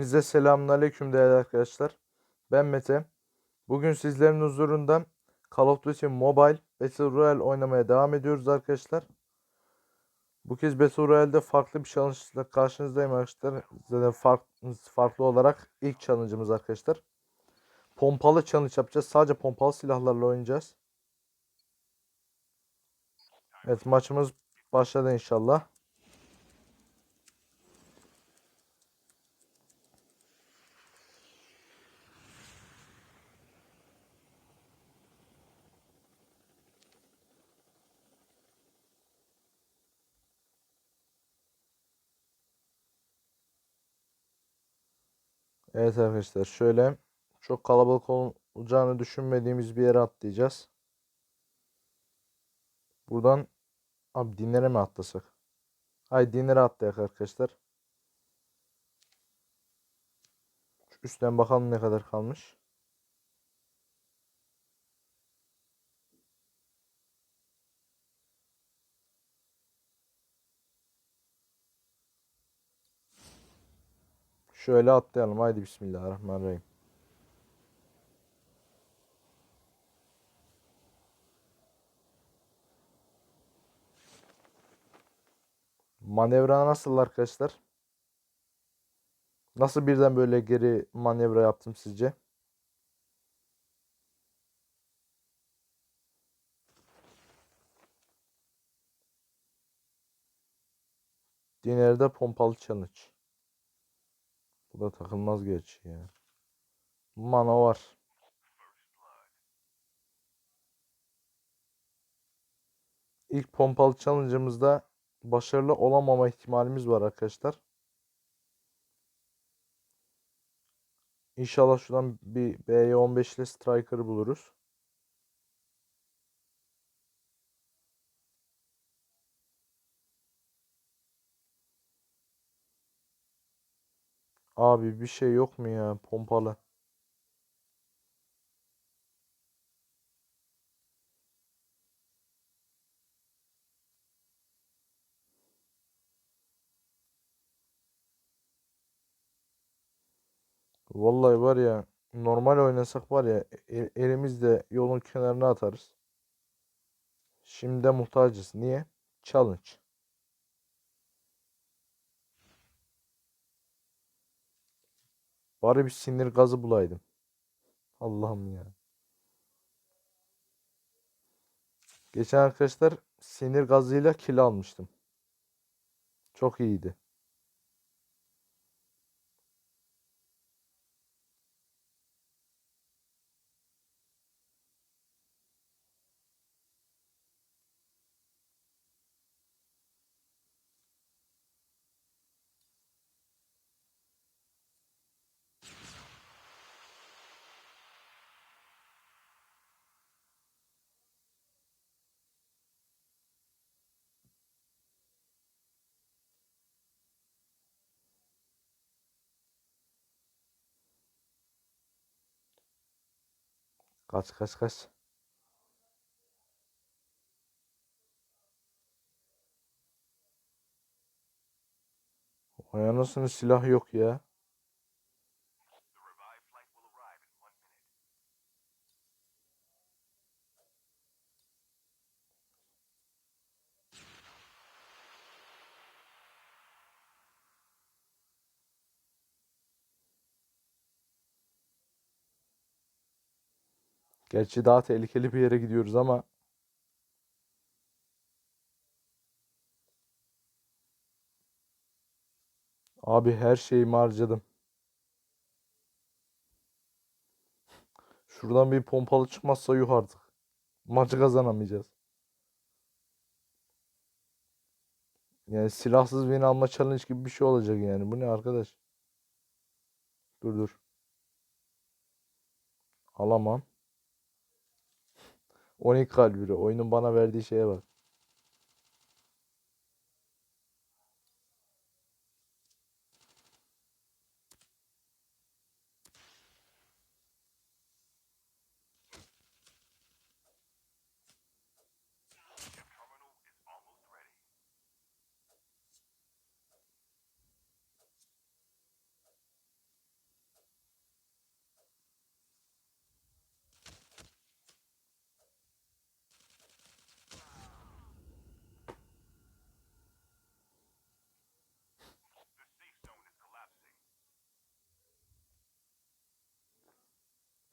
Hepinize selamünaleyküm değerli arkadaşlar. Ben Mete. Bugün sizlerin huzurunda Call of Duty Mobile Battle Royale oynamaya devam ediyoruz arkadaşlar. Bu kez Battle Royale'de farklı bir challenge ile karşınızdayım arkadaşlar. Zaten farklı, farklı olarak ilk challenge'ımız arkadaşlar. Pompalı challenge yapacağız. Sadece pompalı silahlarla oynayacağız. Evet maçımız başladı inşallah. Evet arkadaşlar şöyle çok kalabalık olacağını düşünmediğimiz bir yere atlayacağız. Buradan abi dinlere mi atlasak? Hay dinlere atlayak arkadaşlar. Şu üstten bakalım ne kadar kalmış. Şöyle atlayalım. Haydi Bismillahirrahmanirrahim. Manevra nasıl arkadaşlar? Nasıl birden böyle geri manevra yaptım sizce? Diner'de pompalı challenge. Bu da takılmaz gerçi ya. Mana var. İlk pompalı challenge'ımızda başarılı olamama ihtimalimiz var arkadaşlar. İnşallah şuradan bir BY15 ile Striker'ı buluruz. Abi bir şey yok mu ya pompalı? Vallahi var ya normal oynasak var ya e- elimizde yolun kenarına atarız. Şimdi muhtacız. Niye? Challenge. Bari bir sinir gazı bulaydım. Allah'ım ya. Geçen arkadaşlar sinir gazıyla kill almıştım. Çok iyiydi. Kaç kaç kaç. Vay anasını silah yok ya. Gerçi daha tehlikeli bir yere gidiyoruz ama abi her şeyimi harcadım. Şuradan bir pompalı çıkmazsa yuh artık. Maçı kazanamayacağız. Yani silahsız win alma challenge gibi bir şey olacak yani. Bu ne arkadaş? Dur dur. Alamam. 12 kalbiri. Oyunun bana verdiği şeye bak.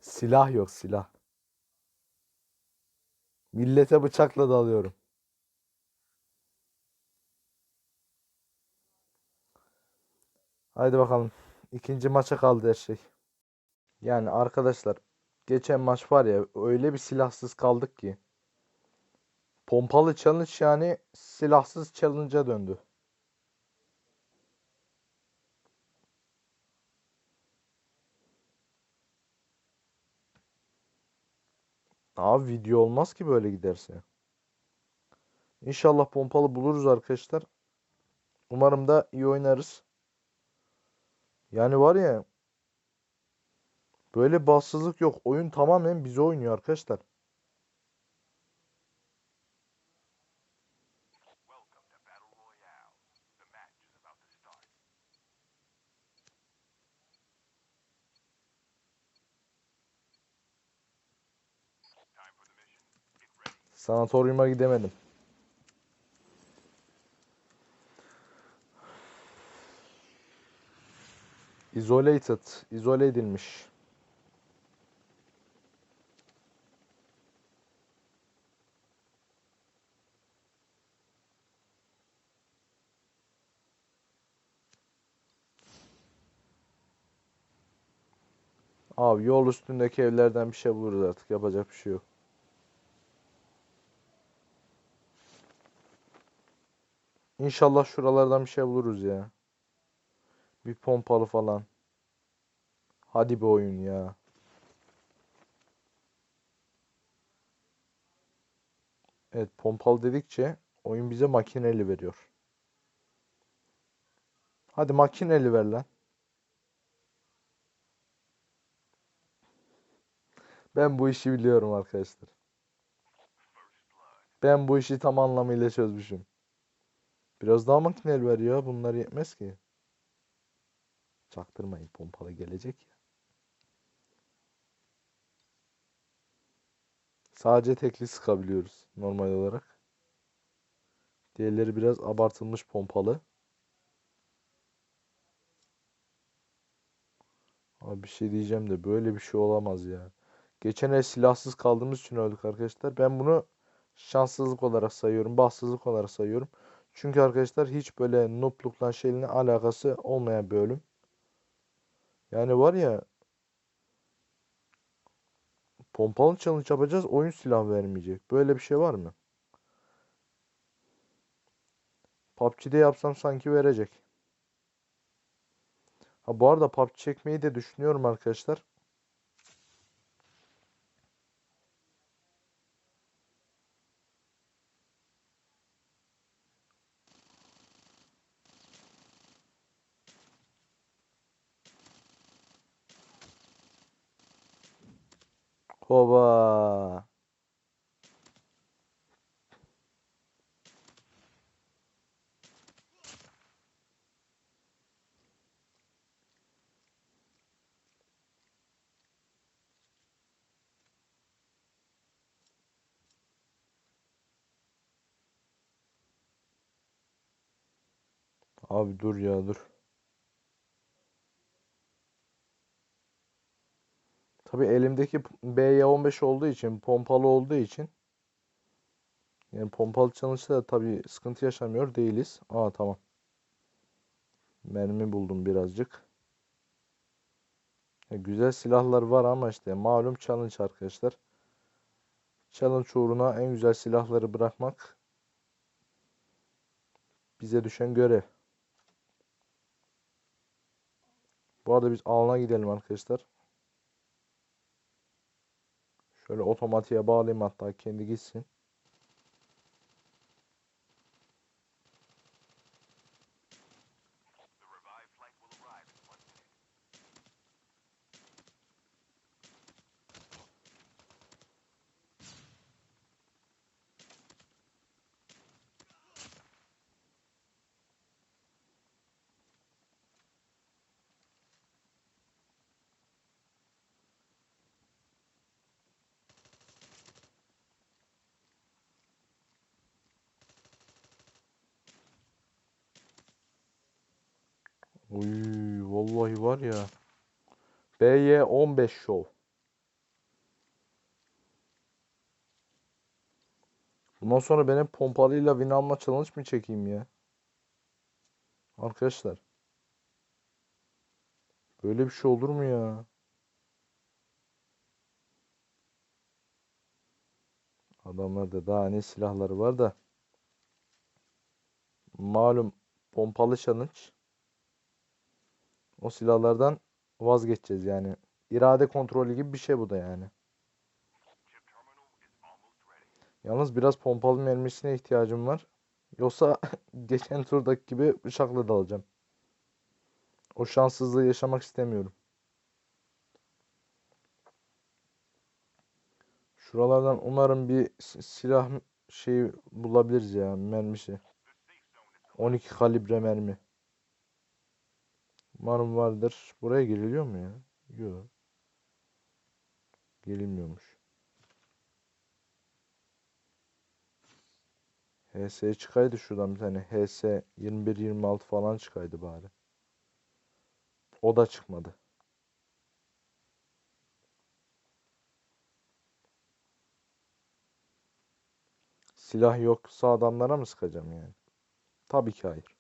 Silah yok silah. Millete bıçakla dalıyorum. Haydi bakalım. İkinci maça kaldı her şey. Yani arkadaşlar geçen maç var ya öyle bir silahsız kaldık ki. Pompalı challenge yani silahsız challenge'a döndü. Abi video olmaz ki böyle giderse. İnşallah pompalı buluruz arkadaşlar. Umarım da iyi oynarız. Yani var ya böyle bassızlık yok. Oyun tamamen bize oynuyor arkadaşlar. Sanatoryuma gidemedim. Isolated, izole edilmiş. Abi yol üstündeki evlerden bir şey buluruz artık. Yapacak bir şey yok. İnşallah şuralardan bir şey buluruz ya. Bir pompalı falan. Hadi bir oyun ya. Evet pompalı dedikçe oyun bize makineli veriyor. Hadi makineli ver lan. Ben bu işi biliyorum arkadaşlar. Ben bu işi tam anlamıyla çözmüşüm. Biraz daha makineli ver ya. Bunlar yetmez ki. Çaktırmayın pompalı gelecek ya. Sadece tekli sıkabiliyoruz normal olarak. Diğerleri biraz abartılmış pompalı. Abi bir şey diyeceğim de böyle bir şey olamaz ya. Geçen el silahsız kaldığımız için öldük arkadaşlar. Ben bunu şanssızlık olarak sayıyorum. Bahtsızlık olarak sayıyorum. Çünkü arkadaşlar hiç böyle nooblukla şeyle alakası olmayan bir bölüm. Yani var ya pompalı challenge yapacağız oyun silah vermeyecek. Böyle bir şey var mı? PUBG'de yapsam sanki verecek. Ha bu arada PUBG çekmeyi de düşünüyorum arkadaşlar. Abi dur ya dur. Tabii elimdeki BY15 olduğu için, pompalı olduğu için yani pompalı çalışta da tabii sıkıntı yaşamıyor değiliz. Aa tamam. Mermi buldum birazcık. Ya, güzel silahlar var ama işte malum challenge arkadaşlar. Challenge uğruna en güzel silahları bırakmak bize düşen görev. Bu arada biz alana gidelim arkadaşlar. Şöyle otomatiğe bağlayayım hatta kendi gitsin. Uy, vallahi var ya. BY 15 Show. Bundan sonra ben hep pompalıyla win alma challenge mi çekeyim ya? Arkadaşlar. Böyle bir şey olur mu ya? Adamlarda daha ne silahları var da. Malum pompalı challenge. O silahlardan vazgeçeceğiz yani. İrade kontrolü gibi bir şey bu da yani. Yalnız biraz pompalı mermisine ihtiyacım var. Yoksa geçen turdaki gibi bıçakla dalacağım. O şanssızlığı yaşamak istemiyorum. Şuralardan umarım bir si- silah şeyi bulabiliriz ya mermisi. 12 kalibre mermi. Umarım vardır. Buraya giriliyor mu ya? Yok. Girilmiyormuş. HS çıkaydı şuradan bir tane. HS 21-26 falan çıkaydı bari. O da çıkmadı. Silah yoksa adamlara mı sıkacağım yani? Tabii ki hayır.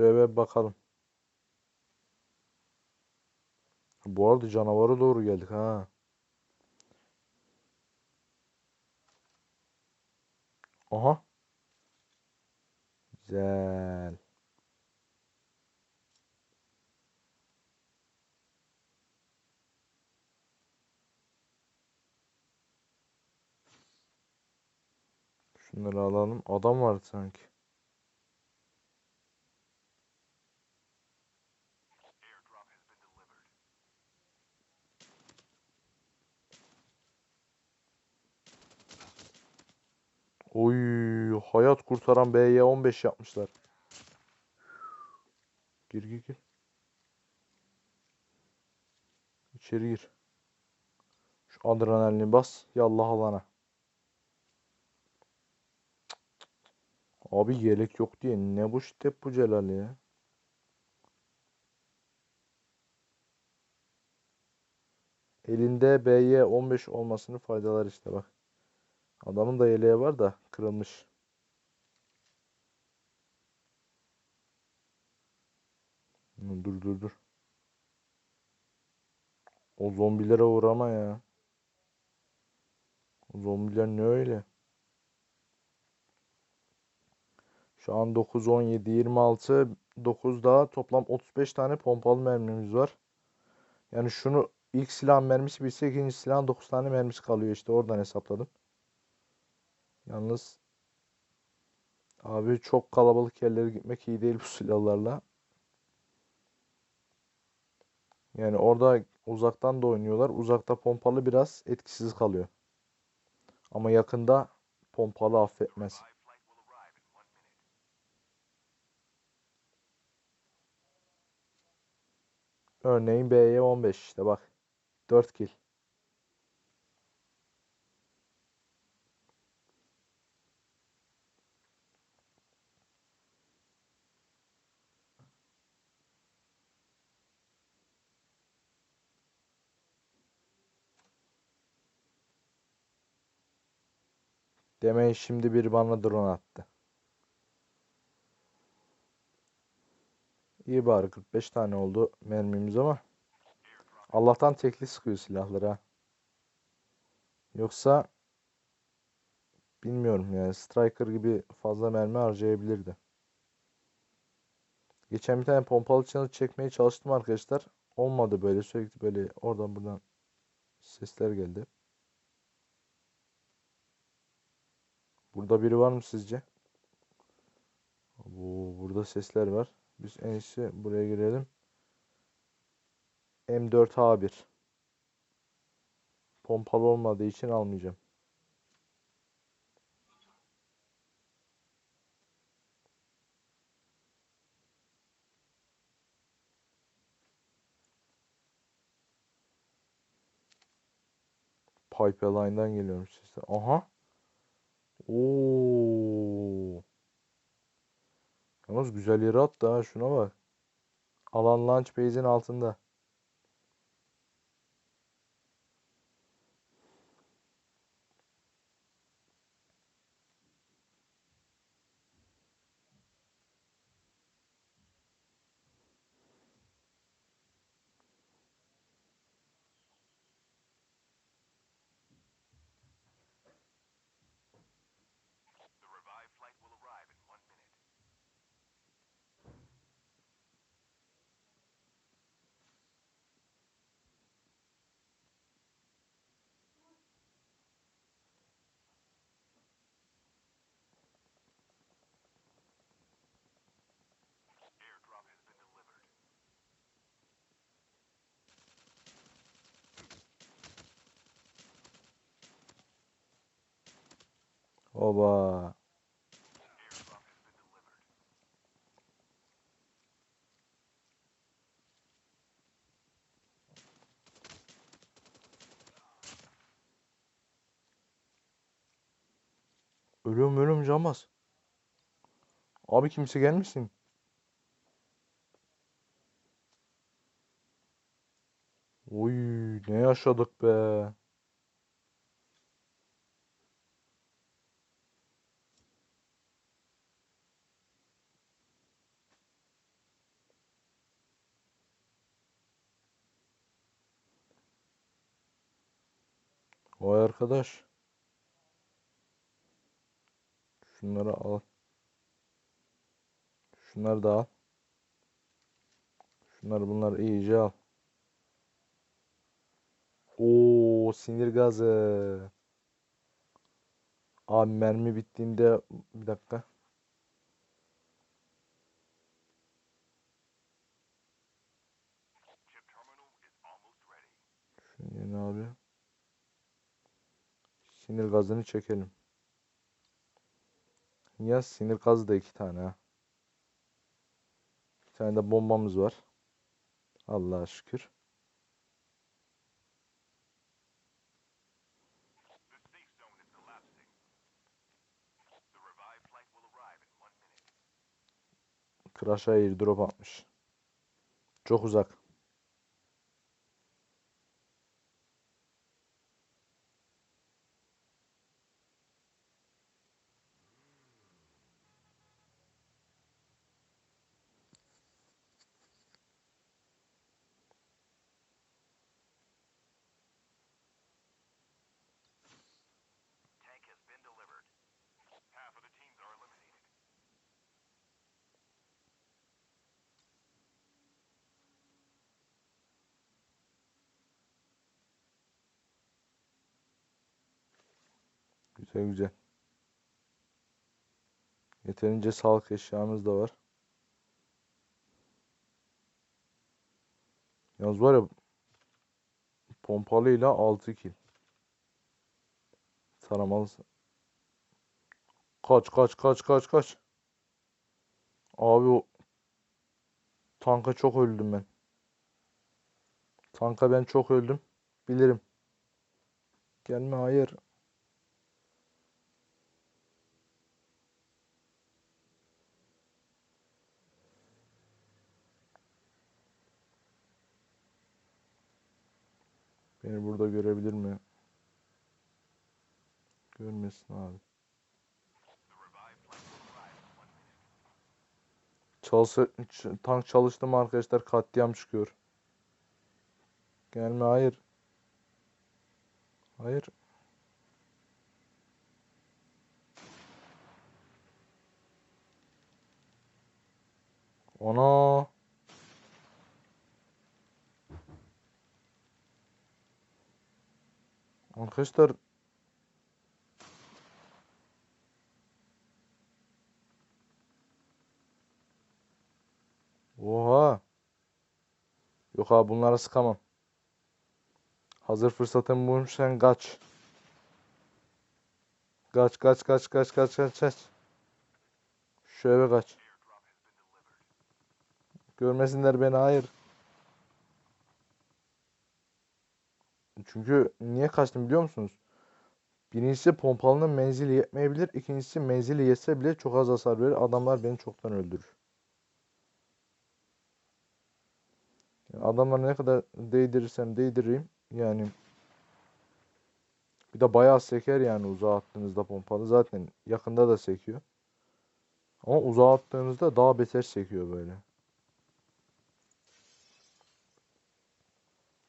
Bir bakalım. Bu arada canavara doğru geldik ha. Aha. Güzel. Şunları alalım. Adam vardı sanki. Oy, hayat kurtaran BY15 yapmışlar. Gir gir gir. İçeri gir. Şu adrenalini bas. Yallah alana. Abi yelek yok diye ne bu step bu Celal ya. Elinde BY 15 olmasının faydaları işte bak. Adamın da yeleği var da kırılmış. Dur dur dur. O zombilere uğrama ya. O zombiler ne öyle? Şu an 9, 17, 26, 9 daha toplam 35 tane pompalı mermimiz var. Yani şunu ilk silah mermisi bitse ikinci silahın 9 tane mermisi kalıyor işte oradan hesapladım. Yalnız abi çok kalabalık yerlere gitmek iyi değil bu silahlarla. Yani orada uzaktan da oynuyorlar. Uzakta pompalı biraz etkisiz kalıyor. Ama yakında pompalı affetmez. Örneğin B'ye 15 işte bak. 4 kill. Demeyin şimdi bir bana drone attı. İyi bari 45 tane oldu mermimiz ama Allah'tan tekli sıkıyor silahları ha. Yoksa bilmiyorum yani Striker gibi fazla mermi harcayabilirdi. Geçen bir tane pompalı challenge çekmeye çalıştım arkadaşlar. Olmadı böyle sürekli böyle oradan buradan sesler geldi. Burada biri var mı sizce? Bu burada sesler var. Biz en iyisi buraya girelim. M4A1. Pompalı olmadığı için almayacağım. Pipeline'dan geliyormuş sesler. Aha. Oo. Yalnız güzel yere attı ha şuna bak. Alan launch base'in altında. Oba. Ölüyorum ölüyorum Canbaz. Abi kimse gelmesin. Oy ne yaşadık be. Vay arkadaş. Şunları al. Şunları da al. Şunları bunlar iyice al. Oo sinir gazı. Abi mermi bittiğinde bir dakika. Şimdi ne abi? Sinir gazını çekelim. Ya sinir gazı da iki tane ha. Bir tane de bombamız var. Allah'a şükür. Crash'a airdrop atmış. Çok uzak. Güzel güzel. Yeterince sağlık eşyamız da var. Yalnız var ya pompalıyla 6 kill. Taramalısın. Kaç kaç kaç kaç kaç. Abi o tanka çok öldüm ben. Tanka ben çok öldüm. Bilirim. Gelme hayır. Beni burada görebilir mi? Görmesin abi. Çalışı, ç- tank çalıştı mı arkadaşlar katliam çıkıyor. Gelme hayır. Hayır. Ona. Arkadaşlar Oha. Yok abi bunlara sıkamam. Hazır fırsatım bulmuşken kaç. Kaç kaç kaç kaç kaç kaç kaç. Şu kaç. Görmesinler beni hayır. Çünkü niye kaçtım biliyor musunuz? Birincisi pompalının menzili yetmeyebilir. İkincisi menzili yetse bile çok az hasar verir. Adamlar beni çoktan öldürür. Yani adamlar ne kadar değdirirsem değdireyim yani bir de bayağı seker yani uzağa attığınızda pompalı zaten yakında da sekiyor. Ama uzağa attığınızda daha beter sekiyor böyle.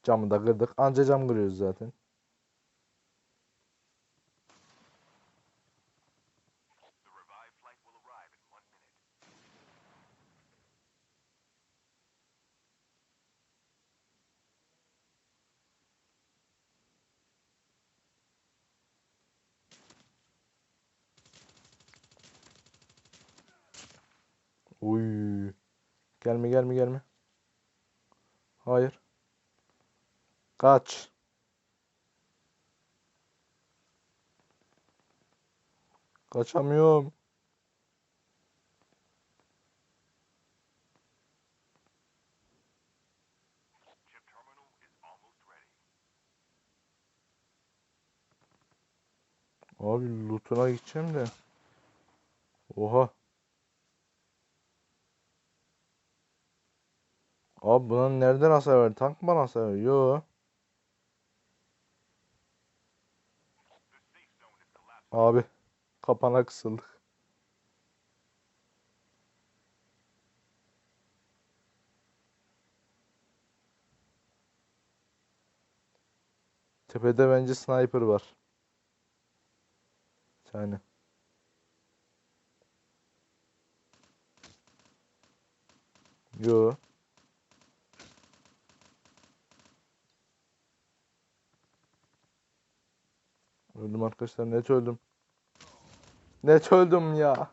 Camı da kırdık. Anca cam kırıyoruz zaten. Uy. Gelme gelme gelme. Hayır. Kaç. Kaçamıyorum. Abi lootuna gideceğim de. Oha. Abi bunun nereden hasar ver? Tank mı bana hasar ver? Yo. Abi kapana kısıldık. Tepede bence sniper var. Tane. Yo. Öldüm arkadaşlar net öldüm. Net öldüm ya.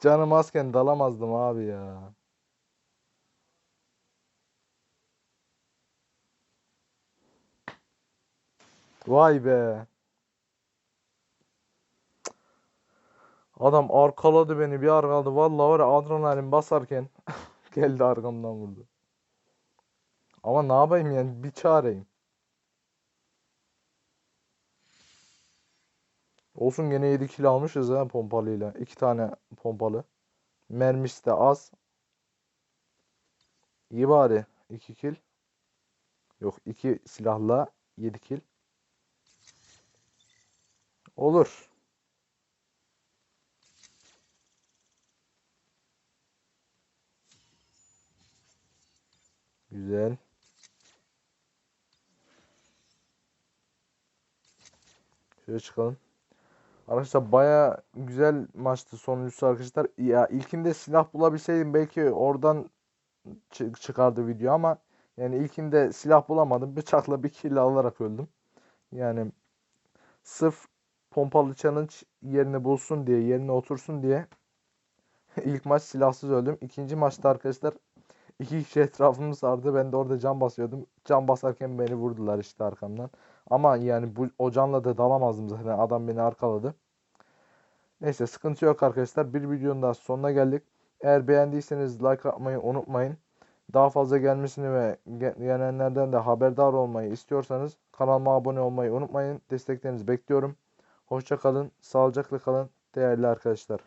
Canım azken dalamazdım abi ya. Vay be. Adam arkaladı beni bir arkaladı. Vallahi var adrenalin basarken geldi arkamdan vurdu. Ama ne yapayım yani bir çareyim. Olsun gene 7 kill almışız ha pompalıyla. 2 tane pompalı. Mermisi de az. İyi bari 2 kill. Yok 2 silahla 7 kill. Olur. Güzel. Şöyle çıkalım. Arkadaşlar baya güzel maçtı sonuncusu arkadaşlar. Ya ilkinde silah bulabilseydim belki oradan çı- çıkardı video ama yani ilkinde silah bulamadım. Bıçakla bir kill alarak öldüm. Yani sırf pompalı challenge yerini bulsun diye, yerine otursun diye ilk maç silahsız öldüm. İkinci maçta arkadaşlar iki kişi etrafımı sardı. Ben de orada can basıyordum. Can basarken beni vurdular işte arkamdan. Ama yani bu o canla da dalamazdım zaten. Adam beni arkaladı. Neyse sıkıntı yok arkadaşlar. Bir videonun daha sonuna geldik. Eğer beğendiyseniz like atmayı unutmayın. Daha fazla gelmesini ve ge- gelenlerden de haberdar olmayı istiyorsanız kanalıma abone olmayı unutmayın. Desteklerinizi bekliyorum. Hoşça kalın, sağlıcakla kalın değerli arkadaşlar.